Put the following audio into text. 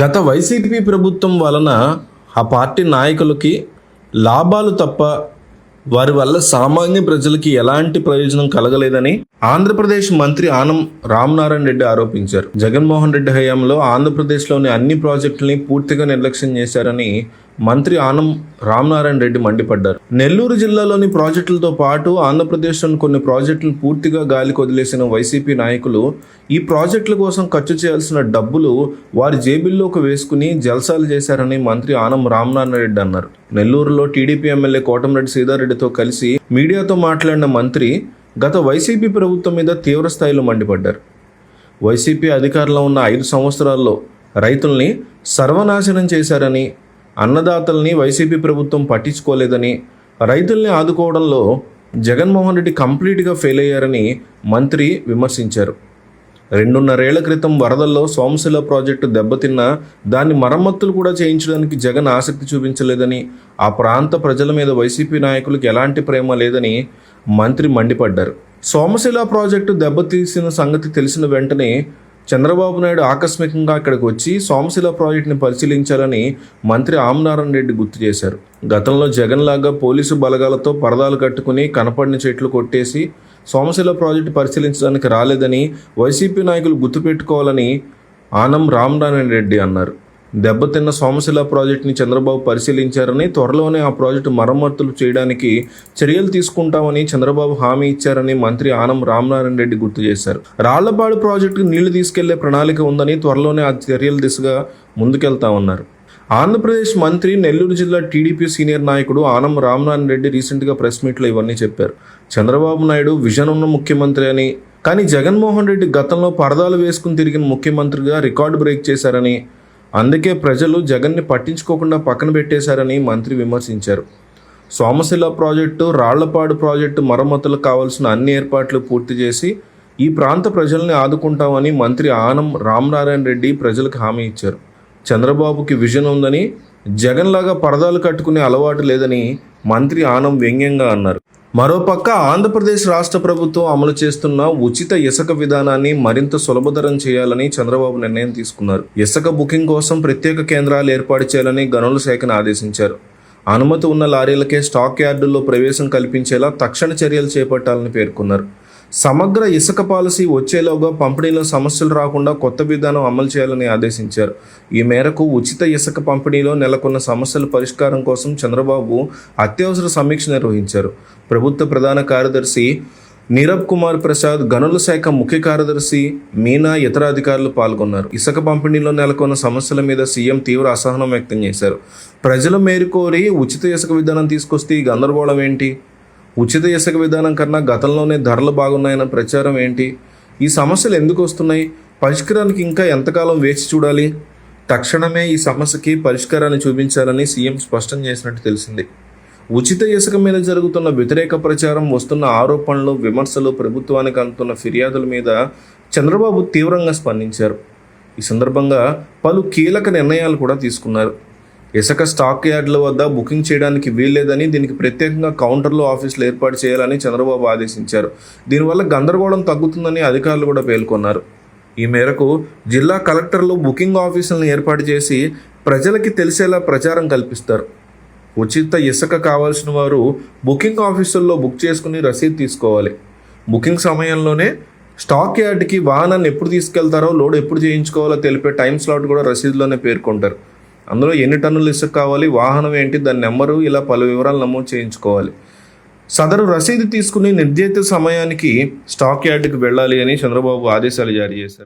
గత వైసీపీ ప్రభుత్వం వలన ఆ పార్టీ నాయకులకి లాభాలు తప్ప వారి వల్ల సామాన్య ప్రజలకి ఎలాంటి ప్రయోజనం కలగలేదని ఆంధ్రప్రదేశ్ మంత్రి ఆనం రామనారాయణ రెడ్డి ఆరోపించారు. జగన్మోహన్ రెడ్డి హయాంలో ఆంధ్రప్రదేశ్లోని అన్ని ప్రాజెక్టులని పూర్తిగా నిర్లక్ష్యం చేశారని మంత్రి ఆనం రామనారాయణ రెడ్డి మండిపడ్డారు. నెల్లూరు జిల్లాలోని ప్రాజెక్టులతో పాటు ఆంధ్రప్రదేశ్లోని కొన్ని ప్రాజెక్టులు పూర్తిగా గాలికి వదిలేసిన వైసీపీ నాయకులు ఈ ప్రాజెక్టుల కోసం ఖర్చు చేయాల్సిన డబ్బులు వారి జేబుల్లోకి వేసుకుని జల్సాలు చేశారని మంత్రి ఆనం రామనారాయణ రెడ్డి అన్నారు. నెల్లూరులో టీడీపీ ఎమ్మెల్యే కోటమిరెడ్డి సీతారెడ్డితో కలిసి మీడియాతో మాట్లాడిన మంత్రి గత వైసీపీ ప్రభుత్వం మీద తీవ్ర స్థాయిలో మండిపడ్డారు. వైసీపీ అధికారంలో ఉన్న ఐదు సంవత్సరాల్లో రైతుల్ని సర్వనాశనం చేశారని అన్నదాతల్ని వైసీపీ ప్రభుత్వం పట్టించుకోలేదని రైతుల్ని ఆదుకోవడంలో జగన్మోహన్ రెడ్డి కంప్లీట్గా ఫెయిల్ అయ్యారని మంత్రి విమర్శించారు. రెండున్నరేళ్ళ క్రితం వరదల్లో సోమశిల ప్రాజెక్టు దెబ్బతిన్నా దాన్ని మరమ్మతులు కూడా చేయించడానికి జగన్ ఆసక్తి చూపించలేదని ఆ ప్రాంత ప్రజల మీద వైసీపీ నాయకులకు ఎలాంటి ప్రేమ లేదని మంత్రి మండిపడ్డారు. సోమశిల ప్రాజెక్టు దెబ్బతీసిన సంగతి తెలిసిన వెంటనే చంద్రబాబు నాయుడు ఆకస్మికంగా అక్కడికి వచ్చి సోమశిల ప్రాజెక్టుని పరిశీలించాలని మంత్రి ఆమనారాయణ రెడ్డి గుర్తు చేశారు. గతంలో జగన్ లాగా పోలీసు బలగాలతో పరదాలు కట్టుకుని కనపడిన చెట్లు కొట్టేసి సోమశిల ప్రాజెక్టు పరిశీలించడానికి రాలేదని వైసీపీ నాయకులు గుర్తుపెట్టుకోవాలని ఆనం రామనారాయణ రెడ్డి అన్నారు. దెబ్బతిన్న సోమశిల ప్రాజెక్టుని చంద్రబాబు పరిశీలించారని త్వరలోనే ఆ ప్రాజెక్టు మరమ్మతులు చేయడానికి చర్యలు తీసుకుంటామని చంద్రబాబు హామీ ఇచ్చారని మంత్రి ఆనం రామనారాయణ రెడ్డి గుర్తు చేశారు. రాళ్ళపాడు ప్రాజెక్టుకు నీళ్ళు తీసుకెళ్ళే ప్రణాళిక ఉందని త్వరలోనే ఆ చర్యల దిశగా ముందుకెళ్తామన్నారు. ఆంధ్రప్రదేశ్ మంత్రి నెల్లూరు జిల్లా టీడీపీ సీనియర్ నాయకుడు ఆనం రామనారాయణ రెడ్డి రీసెంట్గా ప్రెస్ మీట్లో ఇవన్నీ చెప్పారు. చంద్రబాబు నాయుడు విజన్ ఉన్న ముఖ్యమంత్రి అని కానీ జగన్మోహన్ రెడ్డి గతంలో పరదాలు వేసుకుని తిరిగిన ముఖ్యమంత్రిగా రికార్డు బ్రేక్ చేశారని అందుకే ప్రజలు జగన్ని పట్టించుకోకుండా పక్కన పెట్టేశారని మంత్రి విమర్శించారు. సోమశిల ప్రాజెక్టు రాళ్ళపాడు ప్రాజెక్టు మరమ్మతులకు కావాల్సిన అన్ని ఏర్పాట్లు పూర్తి చేసి ఈ ప్రాంత ప్రజల్ని ఆదుకుంటామని మంత్రి ఆనం రామనారాయణ రెడ్డి ప్రజలకు హామీ ఇచ్చారు. చంద్రబాబుకి విజన్ ఉందని జగన్ లాగా పరదాలు కట్టుకునే అలవాటు లేదని మంత్రి ఆనం వ్యంగ్యంగా అన్నారు. మరోపక్క ఆంధ్రప్రదేశ్ రాష్ట్ర ప్రభుత్వం అమలు చేస్తున్న ఉచిత ఇసుక విధానాన్ని మరింత సులభతరం చేయాలని చంద్రబాబు నిర్ణయం తీసుకున్నారు. ఇసుక బుకింగ్ కోసం ప్రత్యేక కేంద్రాలు ఏర్పాటు చేయాలని గనుల శాఖను ఆదేశించారు. అనుమతి ఉన్న లారీలకే స్టాక్ యార్డుల్లో ప్రవేశం కల్పించేలా తక్షణ చర్యలు చేపట్టాలని పేర్కొన్నారు. సమగ్ర ఇసుక పాలసీ వచ్చేలోగా పంపిణీలో సమస్యలు రాకుండా కొత్త విధానం అమలు చేయాలని ఆదేశించారు. ఈ మేరకు ఉచిత ఇసుక పంపిణీలో నెలకొన్న సమస్యల పరిష్కారం కోసం చంద్రబాబు అత్యవసర సమీక్ష నిర్వహించారు. ప్రభుత్వ ప్రధాన కార్యదర్శి నీరబ్ కుమార్ ప్రసాద్ గనుల శాఖ ముఖ్య కార్యదర్శి మీనా ఇతర అధికారులు పాల్గొన్నారు. ఇసుక పంపిణీలో నెలకొన్న సమస్యల మీద సీఎం తీవ్ర అసహనం వ్యక్తం చేశారు. ప్రజల మేరుకోరి ఉచిత ఇసుక విధానం తీసుకొస్తే ఈ గందరగోళం ఏంటి? ఉచిత ఇసుక విధానం కన్నా గతంలోనే ధరలు బాగున్నాయన్న ప్రచారం ఏంటి? ఈ సమస్యలు ఎందుకు వస్తున్నాయి? పరిష్కారానికి ఇంకా ఎంతకాలం వేచి చూడాలి? తక్షణమే ఈ సమస్యకి పరిష్కారాన్ని చూపించాలని సీఎం స్పష్టం చేసినట్టు తెలిసింది. ఉచిత ఇసుక మీద జరుగుతున్న వ్యతిరేక ప్రచారం వస్తున్న ఆరోపణలు విమర్శలు ప్రభుత్వానికి అందుతున్న ఫిర్యాదుల మీద చంద్రబాబు తీవ్రంగా స్పందించారు. ఈ సందర్భంగా పలు కీలక నిర్ణయాలు కూడా తీసుకున్నారు. ఇసుక స్టాక్ యార్డుల వద్ద బుకింగ్ చేయడానికి వీల్లేదని దీనికి ప్రత్యేకంగా కౌంటర్లు ఆఫీసులు ఏర్పాటు చేయాలని చంద్రబాబు ఆదేశించారు. దీనివల్ల గందరగోళం తగ్గుతుందని అధికారులు కూడా పేర్కొన్నారు. ఈ మేరకు జిల్లా కలెక్టర్లు బుకింగ్ ఆఫీసులను ఏర్పాటు చేసి ప్రజలకి తెలిసేలా ప్రచారం కల్పిస్తారు. ఉచిత ఇసుక కావాల్సిన వారు బుకింగ్ ఆఫీసుల్లో బుక్ చేసుకుని రసీదు తీసుకోవాలి. బుకింగ్ సమయంలోనే స్టాక్ యార్డ్కి వాహనాన్ని ఎప్పుడు తీసుకెళ్తారో లోడ్ ఎప్పుడు చేయించుకోవాలో తెలిపే టైం స్లాట్ కూడా రసీదులోనే పేర్కొంటారు. అందులో ఎన్ని టన్నులు ఇసుక కావాలి వాహనం ఏంటి దాని నెంబరు ఇలా పలు వివరాలు నమోదు చేయించుకోవాలి. సదరు రసీదు తీసుకుని నిర్దేశిత సమయానికి స్టాక్ యార్డ్కి వెళ్ళాలి అని చంద్రబాబు ఆదేశాలు జారీ చేశారు.